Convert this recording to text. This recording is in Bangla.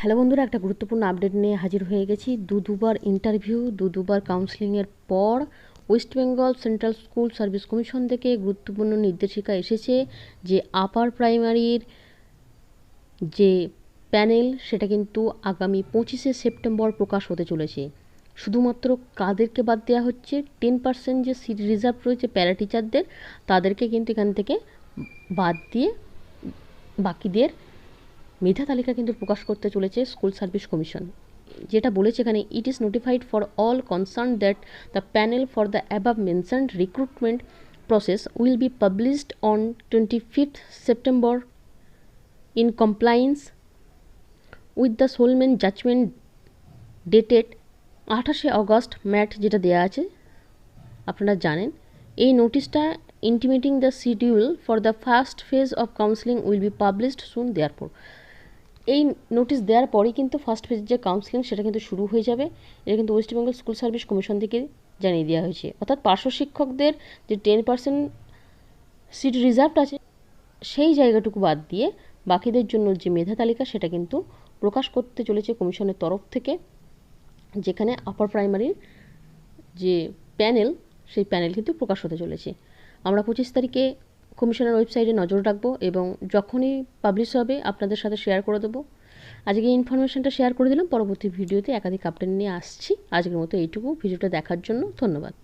হ্যালো বন্ধুরা, একটা গুরুত্বপূর্ণ আপডেট নিয়ে হাজির হয়ে গেছি। দু দুবার ইন্টারভিউ দু দুবার কাউন্সিলিংয়ের পর West Bengal Central School Service Commission থেকে গুরুত্বপূর্ণ নির্দেশিকা এসেছে যে আপার প্রাইমারির যে প্যানেল সেটা কিন্তু আগামী পঁচিশে সেপ্টেম্বর প্রকাশ হতে চলেছে। শুধুমাত্র কাদেরকে বাদ দেওয়া হচ্ছে টেন পার্সেন্ট যে সিট রিজার্ভ রয়েছে প্যারা টিচারদের তাদেরকে কিন্তু এখান থেকে বাদ দিয়ে বাকিদের মেধা তালিকা কিন্তু প্রকাশ করতে চলেছে স্কুল সার্ভিস কমিশন। যেটা বলেছে এখানে it is notified for all concern that the panel for the above mentioned recruitment process will be published on twenty fifth September in compliance with the solemn judgment dated আঠাশে অগস্ট ম্যাট যেটা দেওয়া আছে, আপনারা জানেন। এই নোটিশটা intimating the schedule for the first phase of counselling will be published soon দেয়ারপর এই নোটিশ দেওয়ার পরেই কিন্তু ফার্স্ট ফেজের যে কাউন্সিলিং সেটা কিন্তু শুরু হয়ে যাবে। এটা কিন্তু West Bengal School Service Commission থেকে জানিয়ে দেওয়া হয়েছে। অর্থাৎ পার্শ্ব শিক্ষকদের যে টেন পার্সেন্ট সিট রিজার্ভড আছে, সেই জায়গাটুকু বাদ দিয়ে বাকিদের জন্য যে মেধা তালিকা সেটা কিন্তু প্রকাশ করতে চলেছে কমিশনের তরফ থেকে, যেখানে আপার প্রাইমারির যে প্যানেল সেই প্যানেল কিন্তু প্রকাশ হতে চলেছে। আমরা পঁচিশ তারিখে কমিশনের ওয়েবসাইটে নজর রাখব এবং যখনই পাবলিশ হবে, আপনাদের সাথে শেয়ার করে দেবো। আজকে ইনফরমেশানটা শেয়ার করে দিলাম, পরবর্তী ভিডিওতে একাধিক আপডেট নিয়ে আসছি। আজকের মতো এইটুকু। ভিডিওটা দেখার জন্য ধন্যবাদ।